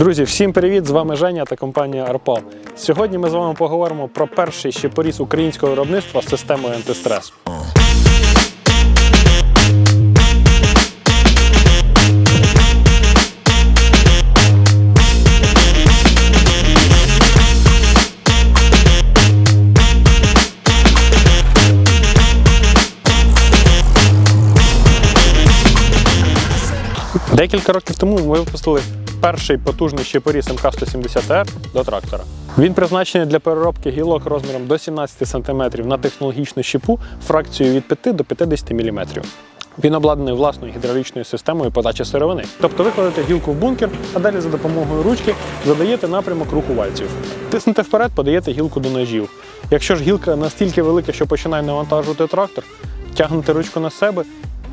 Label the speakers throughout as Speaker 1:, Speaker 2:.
Speaker 1: Друзі, всім привіт! З вами Женя та компанія Арпал. Сьогодні ми з вами поговоримо про перший щепоріз українського виробництва з системою антистрес. Декілька років тому ми випустили перший потужний щепоріз МК-170Р до трактора. Він призначений для переробки гілок розміром до 17 см на технологічну щепу фракцією від 5 до 50 мм. Він обладнаний власною гідравлічною системою подачі сировини. Тобто ви гілку в бункер, а далі за допомогою ручки задаєте напрямок руху вальців. Тиснете вперед, подаєте гілку до ножів. Якщо ж гілка настільки велика, що починає навантажувати трактор, тягнете ручку на себе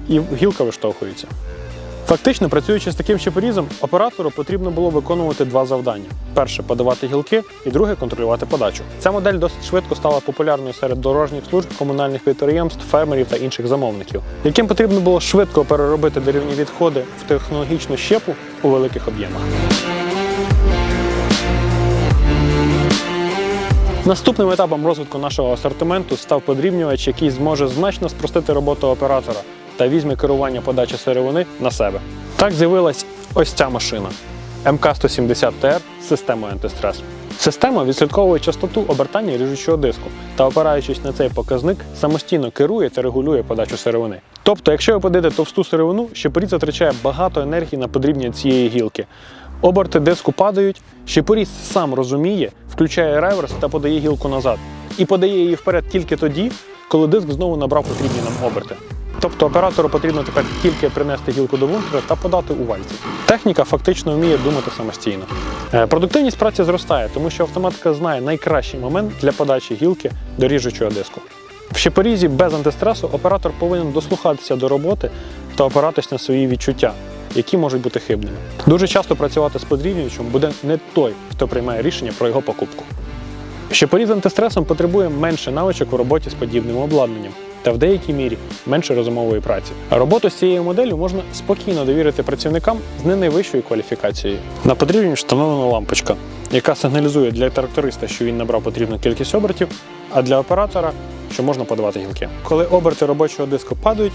Speaker 1: і гілка виштовхується. Фактично, працюючи з таким щепорізом, оператору потрібно було виконувати два завдання: перше подавати гілки, і друге контролювати подачу. Ця модель досить швидко стала популярною серед дорожніх служб, комунальних підприємств, фермерів та інших замовників, яким потрібно було швидко переробити деревні відходи в технологічну щепу у великих об'ємах. Наступним етапом розвитку нашого асортименту став подрібнювач, який зможе значно спростити роботу оператора та візьме керування подачі сировини на себе. Так з'явилась ось ця машина МК-170ТР з системою антистрес. Система відслідковує частоту обертання ріжучого диску та, опираючись на цей показник, самостійно керує та регулює подачу сировини. Тобто, якщо ви подаєте товсту сировину, щепоріз затрачає багато енергії на подрібнення цієї гілки. Оберти диску падають, щепоріз сам розуміє, включає реверс та подає гілку назад. І подає її вперед тільки тоді, коли диск знову набрав потрібні нам оберти. Тобто оператору потрібно тепер тільки принести гілку до бункера та подати у вальці. Техніка фактично вміє думати самостійно. Е, Продуктивність праці зростає, тому що автоматика знає найкращий момент для подачі гілки до ріжучого диску. В щепорізі без антистресу оператор повинен дослухатися до роботи та опиратись на свої відчуття, які можуть бути хибними. Дуже часто працювати з подрівнювачем буде не той, хто приймає рішення про його покупку. Щепоріз з антистресом потребує менше навичок у роботі з подібним обладнанням та в деякій мірі менше розумової праці. Роботу з цією моделлю можна спокійно довірити працівникам з не найвищою кваліфікацією. На подрівні встановлена лампочка, яка сигналізує для тракториста, що він набрав потрібну кількість обертів, а для оператора, що можна подавати гілки. Коли оберти робочого диску падають,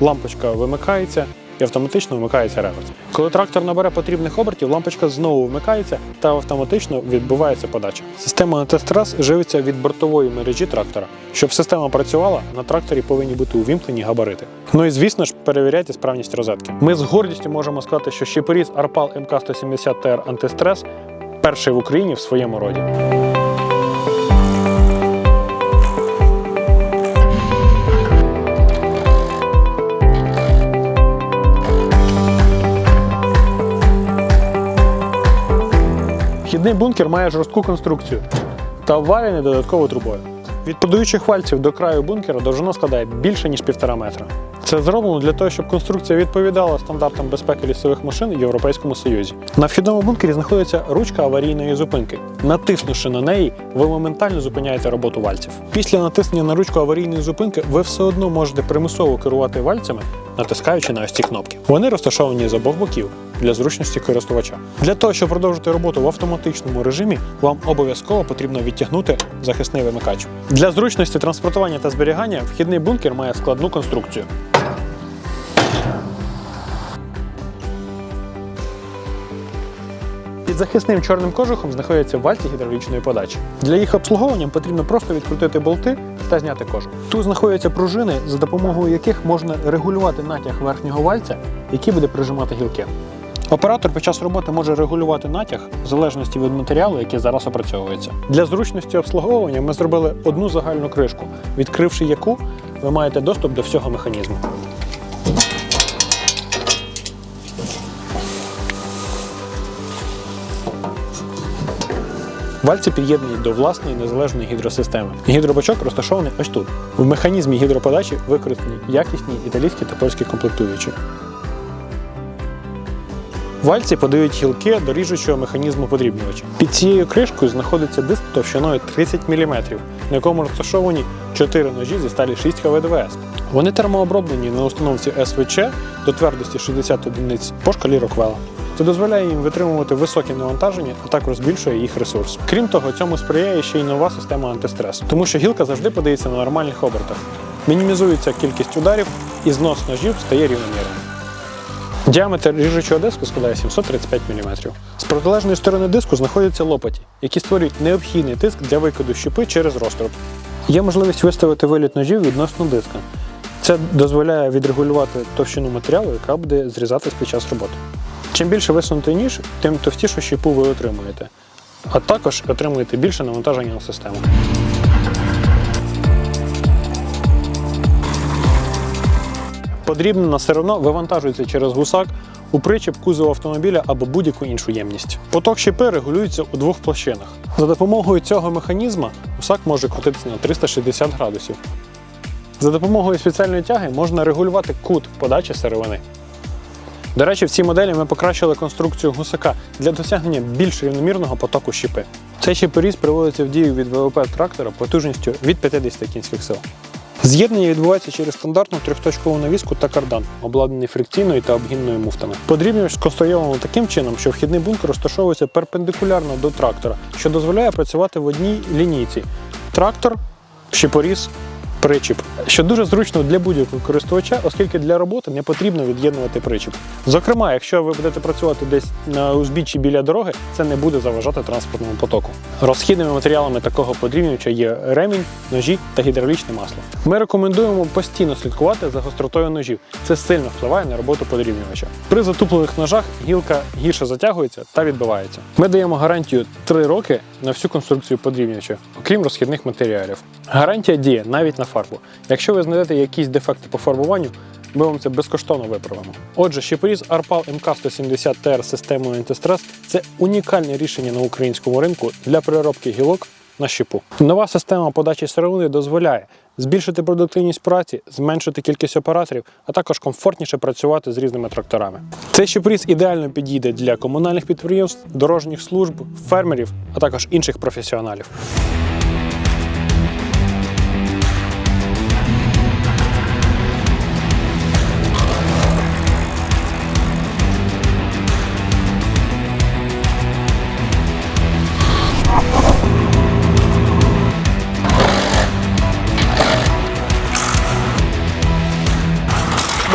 Speaker 1: лампочка вимикається і автоматично вмикається реверс. Коли трактор набере потрібних обертів, лампочка знову вмикається та автоматично відбувається подача. Система антистрес живиться від бортової мережі трактора. Щоб система працювала, на тракторі повинні бути увімкнені габарити. Ну і звісно ж, перевіряйте справність розетки. Ми з гордістю можемо сказати, що щепоріз Арпал МК-170ТР антистрес перший в Україні в своєму роді. Вхідний бункер має жорстку конструкцію та обвалений додатковою трубою. Від подаючих вальців до краю бункера довжина складає більше ніж півтора метра. Це зроблено для того, щоб конструкція відповідала стандартам безпеки лісових машин в Європейському Союзі. На вхідному бункері знаходиться ручка аварійної зупинки. Натиснувши на неї, ви моментально зупиняєте роботу вальців. Після натиснення на ручку аварійної зупинки ви все одно можете примусово керувати вальцями, натискаючи на ось ці кнопки. Вони розташовані з обох боків для зручності користувача. Для того, щоб продовжити роботу в автоматичному режимі, вам обов'язково потрібно відтягнути захисний вимикач. Для зручності транспортування та зберігання вхідний бункер має складну конструкцію. Захисним чорним кожухом знаходяться вальці гідравлічної подачі. Для їх обслуговування потрібно просто відкрутити болти та зняти кожух. Тут знаходяться пружини, за допомогою яких можна регулювати натяг верхнього вальця, який буде прижимати гілки. Оператор під час роботи може регулювати натяг в залежності від матеріалу, який зараз опрацьовується. Для зручності обслуговування ми зробили одну загальну кришку, відкривши яку ви маєте доступ до всього механізму. Вальці під'єднані до власної незалежної гідросистеми. Гідробачок розташований ось тут. В механізмі гідроподачі використані якісні італійські та польські комплектуючі. Вальці подають гілки до ріжучого механізму подрібнювача. Під цією кришкою знаходиться диск товщиною 30 мм, на якому розташовані 4 ножі зі сталі 6 КВДВС. Вони термооброблені на установці СВЧ до твердості 60 одиниць по шкалі Роквелла. Це дозволяє їм витримувати високі навантаження, а також збільшує їх ресурс. Крім того, цьому сприяє ще й нова система антистресу, тому що гілка завжди подається на нормальних обертах. Мінімізується кількість ударів і знос ножів стає рівномірним. Діаметр ріжучого диску складає 735 мм. З протилежної сторони диску знаходяться лопаті, які створюють необхідний тиск для викиду щепи через розтруб. Є можливість виставити виліт ножів відносно диска. Це дозволяє відрегулювати товщину матеріалу, яка буде зрізатись під час роботи. Чим більше висунутий ніж, тим товстішу щепу ви отримуєте, а також отримуєте більше навантаження на систему. Подрібнена сировно вивантажується через гусак у причеп кузову автомобіля або будь-яку іншу ємність. Поток щепи регулюється у двох площинах. За допомогою цього механізму гусак може крутитися на 360 градусів. За допомогою спеціальної тяги можна регулювати кут подачі сировини. До речі, в цій моделі ми покращили конструкцію гусака для досягнення більш рівномірного потоку щепи. Цей щепоріз приводиться в дію від ВВП трактора потужністю від 50 кінських сил. З'єднання відбувається через стандартну трьохточкову навіску та кардан, обладнаний фрикційною та обгінною муфтами. Подрібнювач сконструйовано таким чином, що вхідний бункер розташовується перпендикулярно до трактора, що дозволяє працювати в одній лінійці. Трактор, щепоріз, причіп, що дуже зручно для будь-якого користувача, оскільки для роботи не потрібно від'єднувати причіп. Зокрема, якщо ви будете працювати десь на узбіччі біля дороги, це не буде заважати транспортному потоку. Розхідними матеріалами такого подрібнювача є ремінь, ножі та гідравлічне масло. Ми рекомендуємо постійно слідкувати за гостротою ножів. Це сильно впливає на роботу подрібнювача. При затуплених ножах гілка гірше затягується та відбивається. Ми даємо гарантію 3 роки на всю конструкцію подрібнювача, окрім розхідних матеріалів. Гарантія діє навіть на фарбу. Якщо ви знайдете якісь дефекти по фарбуванню, ми вам це безкоштовно виправимо. Отже, щепоріз MK170 TR з системою антистрес це унікальне рішення на українському ринку для переробки гілок на щепу. Нова система подачі сировини дозволяє збільшити продуктивність праці, зменшити кількість операторів, а також комфортніше працювати з різними тракторами. Цей щепоріз ідеально підійде для комунальних підприємств, дорожніх служб, фермерів, а також інших професіоналів.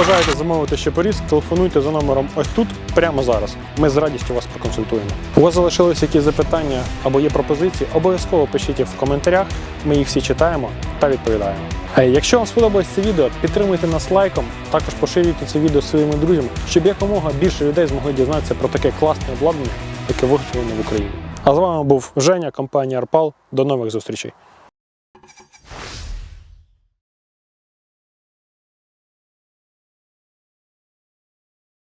Speaker 1: Бажаєте замовити щепоріз, телефонуйте за номером ось тут, прямо зараз. Ми з радістю вас проконсультуємо. У вас залишились якісь запитання або є пропозиції, обов'язково пишіть їх в коментарях. Ми їх всі читаємо та відповідаємо. Якщо вам сподобалось це відео, підтримуйте нас лайком, також поширюйте це відео своїми друзями, щоб якомога більше людей змогли дізнатися про таке класне обладнання, яке виготовлено в Україні. А з вами був Женя, компанія Арпал. До нових зустрічей.